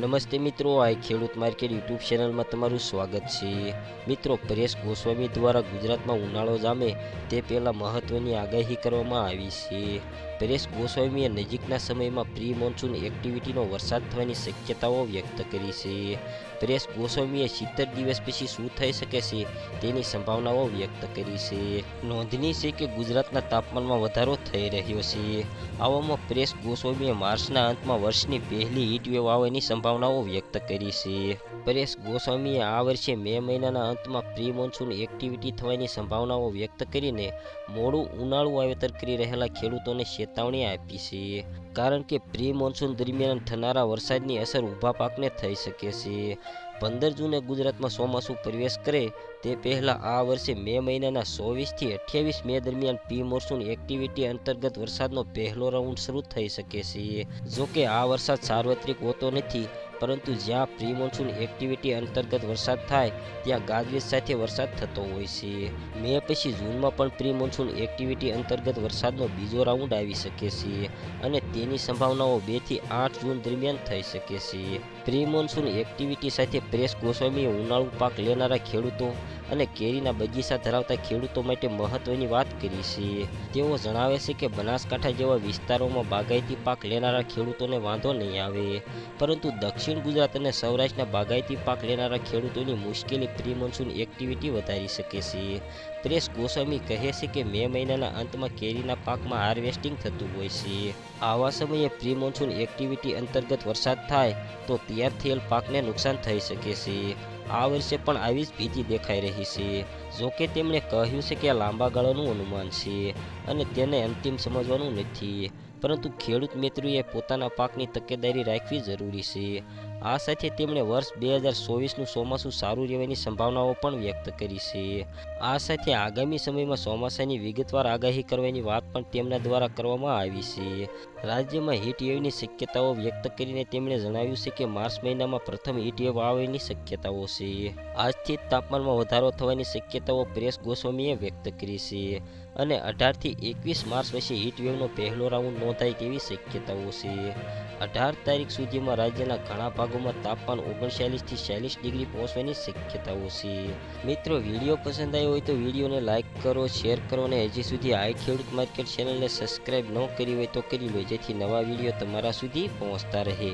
નમસ્તે મિત્રો, આ ખેડૂત માર્કેટ યુટ્યુબ ચેનલમાં તમારું સ્વાગત છે. મિત્રો, પરેશ ગોસ્વામી દ્વારા ગુજરાતમાં ઉનાળો જામે તે પહેલાં મહત્ત્વની આગાહી કરવામાં આવી છે. પરેશ ગોસ્વામીએ નજીકના સમયમાં પ્રી મોન્સૂન એક્ટિવિટીનો વરસાદ થવાની શક્યતાઓ વ્યક્ત કરી છે. પરેશ ગોસ્વામીએ સિત્તેર દિવસ પછી શું થઈ શકે છે તેની સંભાવનાઓ વ્યક્ત કરી છે. નોંધનીય છે કે ગુજરાતના તાપમાનમાં વધારો થઈ રહ્યો છે. આવામાં પરેશ ગોસ્વામીએ માર્ચના અંતમાં વર્ષની પહેલી હીટવેવ આવવાની સંભાવનાઓ વ્યક્ત કરી છે. પરેશ ગોસ્વામીએ આ વર્ષે મે મહિનાના અંતમાં પ્રી મોન્સૂન એક્ટિવિટી થવાની સંભાવનાઓ વ્યક્ત કરીને મોડું ઉનાળું વાવેતર કરી રહેલા ખેડૂતોને ચેતવણી આપી છે. કારણ કે પ્રી મોન્સૂન દરમિયાન થનારા વરસાદની અસર ઊભા પાકને થઈ શકે છે. પંદર જૂને ગુજરાતમાં ચોમાસું પ્રવેશ કરે તે પહેલાં આ વર્ષે મે મહિનાના ચોવીસથી અઠ્યાવીસ મે દરમિયાન પ્રી મોન્સૂન એક્ટિવિટી અંતર્ગત વરસાદનો પહેલો રાઉન્ડ શરૂ થઈ શકે છે. જોકે આ વરસાદ સાર્વત્રિક હોતો નથી પરંતુ જ્યાં પ્રી મોન્સૂન એક્ટિવિટી અંતર્ગત વરસાદ થાય, ત્યાં ગાજવીજ સાથે વરસાદ થતો હોય છે. મે પછી જૂનમાં પણ પ્રી મોન્સૂન એક્ટિવિટી અંતર્ગત વરસાદનો બીજો રાઉન્ડ આવી શકે છે અને તેની સંભાવનાઓ બેથી આઠ જૂન દરમિયાન થઈ શકે છે. પ્રી મોન્સૂન એક્ટિવિટી સાથે પ્રેસ ગોસ્વામીએ ઉનાળુ પાક લેનારા ખેડૂતો અને કેરીના બગીચા ધરાવતા ખેડૂતો માટે મહત્વની વાત કરી છે. તેઓ જણાવે છે કે બનાસકાંઠા જેવા વિસ્તારોમાં બાગાયતી પાક લેનારા ખેડૂતોને વાંધો નહીં આવે, પરંતુ દક્ષિણ ગુજરાત અને સૌરાષ્ટ્રના બાગાયતી પાક લેનારા ખેડૂતોની મુશ્કેલી પ્રી મોન્સૂન એક્ટિવિટી વધારી શકે છે. પ્રેસ ગોસ્વામી કહે છે કે મે મહિનાના અંતમાં કેરીના પાકમાં હાર્વેસ્ટિંગ થતું હોય છે. આવા સમયે પ્રી મોન્સૂન એક્ટિવિટી અંતર્ગત વરસાદ થાય તો તૈયાર થયેલ પાકને નુકસાન થઈ શકે છે. આ વર્ષે પણ આવી જ ભીતિ દેખાઈ રહી છે. જોકે તેમણે કહ્યું છે કે આ લાંબા ગાળાનું અનુમાન છે અને તેને અંતિમ સમજવાનું નથી. પરંતુ ખેડૂત મિત્રોએ પોતાના પાકની તકેદારી રાખવી જરૂરી છે. આ સાથે તેમણે વર્ષ બે હજાર ચોવીસનું ચોમાસું સારું રહેવાની સંભાવનાઓ પણ વ્યક્ત કરી છે. આ સાથે આગામી સમયમાં ચોમાસાની વિગતવાર આગાહી કરવાની વાત પણ તેમના દ્વારા કરવામાં આવી છે. રાજ્યમાં હીટવેવની શક્યતાઓ વ્યક્ત કરીને તેમણે જણાવ્યું છે કે માર્ચ મહિનામાં પ્રથમ હીટવેવ આવવાની શક્યતાઓ છે. આજથી તાપમાનમાં વધારો થવાની શક્યતાઓ પ્રેસ ગોસ્વામીએ વ્યક્ત કરી છે અને અઢારથી એકવીસ માર્ચ પછી હીટવેવનો પહેલો રાઉન્ડ નોંધાય તેવી શક્યતાઓ છે. અઢાર તારીખ સુધીમાં રાજ્યના ઘણા ભાગોમાં તાપમાન ઓગણચાલીસથી ચાલીસ ડિગ્રી પહોંચવાની શક્યતાઓ છે. મિત્રો, વીડિયો પસંદ આવ્યો હોય તો વિડીયોને લાઇક કરો, શેર કરો અને હજી સુધી આ ખેડૂત માર્કેટ ચેનલને સબસ્ક્રાઈબ ન કરી હોય તો કરી લો જેથી નવા વીડિયો તમારા સુધી પહોંચતા રહે.